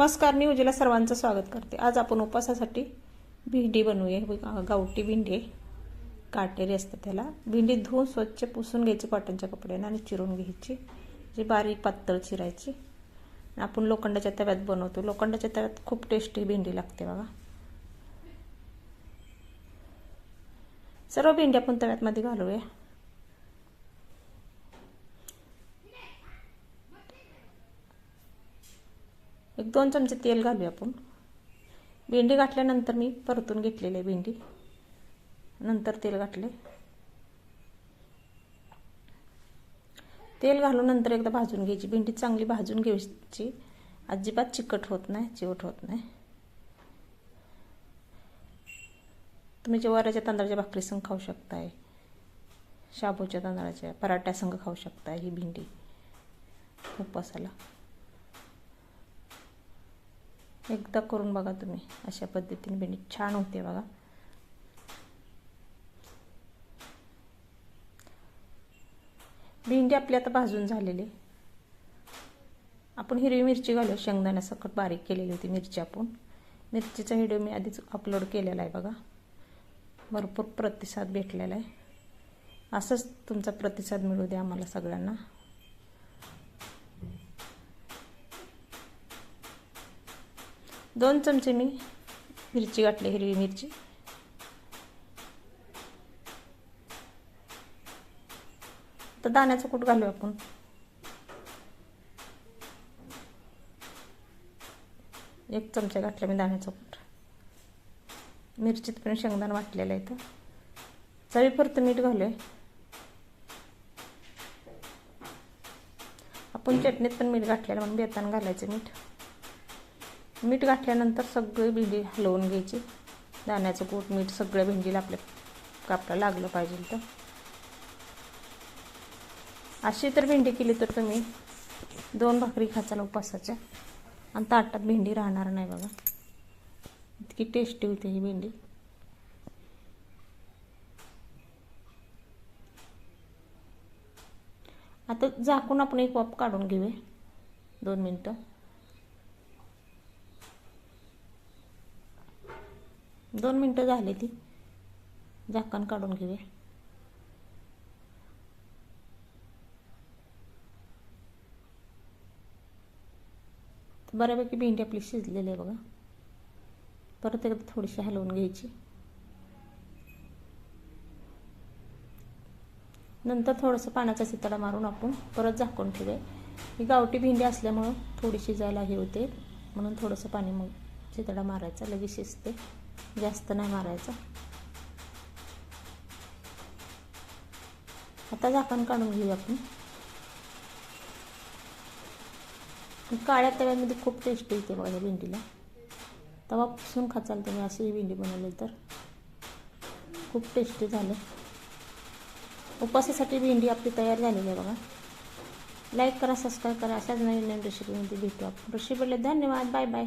नमस्कार मी उजेला सर्वांचं स्वागत करते. आज आपण उपवासासाठी भेंडी बनवूया. गावठी भेंडी आहे काटेरी असते त्याला. भेंडी धुवून स्वच्छ पुसून घ्यायची कॉटनच्या कपड्यानं आणि चिरून घ्यायची. जी बारीक पातळ चिरायची. आपण लोखंडाच्या तव्यात बनवतो. लोखंडाच्या तव्यात खूप टेस्टी भेंडी लागते बघा. सर्व भेंडी आपण तव्यातमध्ये घालूया. एक दोन चमचे तेल घालूया आपण. भेंडी घातल्यानंतर मी परतून घेतलेली आहे भेंडी. नंतर तेल घातले. तेल घालून नंतर एकदा भाजून घ्यायची. भेंडी चांगली भाजून घ्यायची. अजिबात चिकट होत नाही चिवट होत नाही. तुम्ही ज्वाराच्या तांदळाच्या भाकरीसंग खाऊ शकताय शाबूच्या तांदळाच्या पराठ्या संग खाऊ शकताय ही भेंडी. उपवासाला एकदा करून बघा तुम्ही. अशा पद्धतीने भेंडी छान होते बघा. भेंडी आपली आता भाजून झालेली. आपण हिरवी मिरची घालू. शेंगदाण्यासकट बारीक केलेली होती मिरची आपण. मिरचीचा व्हिडिओ मी आधीच अपलोड केलेला आहे बघा. भरपूर प्रतिसाद भेटलेला आहे. असंच तुमचा प्रतिसाद मिळू द्या आम्हाला सगळ्यांना. दोन चमचे मी मिरची घातली हिरवी मिरची. तर दाण्याचं कूट घालू आपण. एक चमचा घातला मी दाण्याचं कूट. मिरचीत पण शेंगदाणा वाटलेलं आहे तर चवीपुरतं मीठ घालू आहे आपण चटणीत पण मीठ घातलेलं म्हणून बेतान घालायचं मीठ. मीठ घातल्यानंतर सगळी भेंडी हलवून घ्यायची. दाण्याचं कूट मीठ सगळ्या भेंडीला आपल्या कापला लागलं पाहिजे तर अशी तर भेंडी केली तर तुम्ही दोन भाकरी खाचाल उपासाच्या आणि ताटात भेंडी राहणार नाही बघा. इतकी टेस्टी होते ही भेंडी. आता झाकून आपण एक वाप काढून घेऊया. दोन मिनटं. दोन मिनटं झाले ती. झाकण काढून घेऊया. बऱ्यापैकी भेंडी आपली शिजलेली आहे बघा. परत एकदा थोडीशी हलवून घ्यायची. नंतर थोडंसं पाण्याचा शितडा मारून आपण परत झाकून ठेवूया. ही गावठी भेंडी असल्यामुळं थोडी शिजायला हे होते. म्हणून थोडंसं पाणी मग शितडा मारायचा लगेच शिजते. जास्त नाही मारायचं. आता झाकण काढून घेऊ आपण. काळ्या तव्यामध्ये खूप टेस्टी येते बघा या भेंडीला. तवा पुसून खाचाल तुम्ही अशी ही भेंडी बनवली तर. खूप टेस्टी झाले. उपवासासाठी भेंडी आपली तयार झालेली आहे बघा. लाईक करा सबस्क्राईब करा. अशाच नवीन नवीन रेसिपीमध्ये भेटू आपण. रेसिपीला धन्यवाद. Bye bye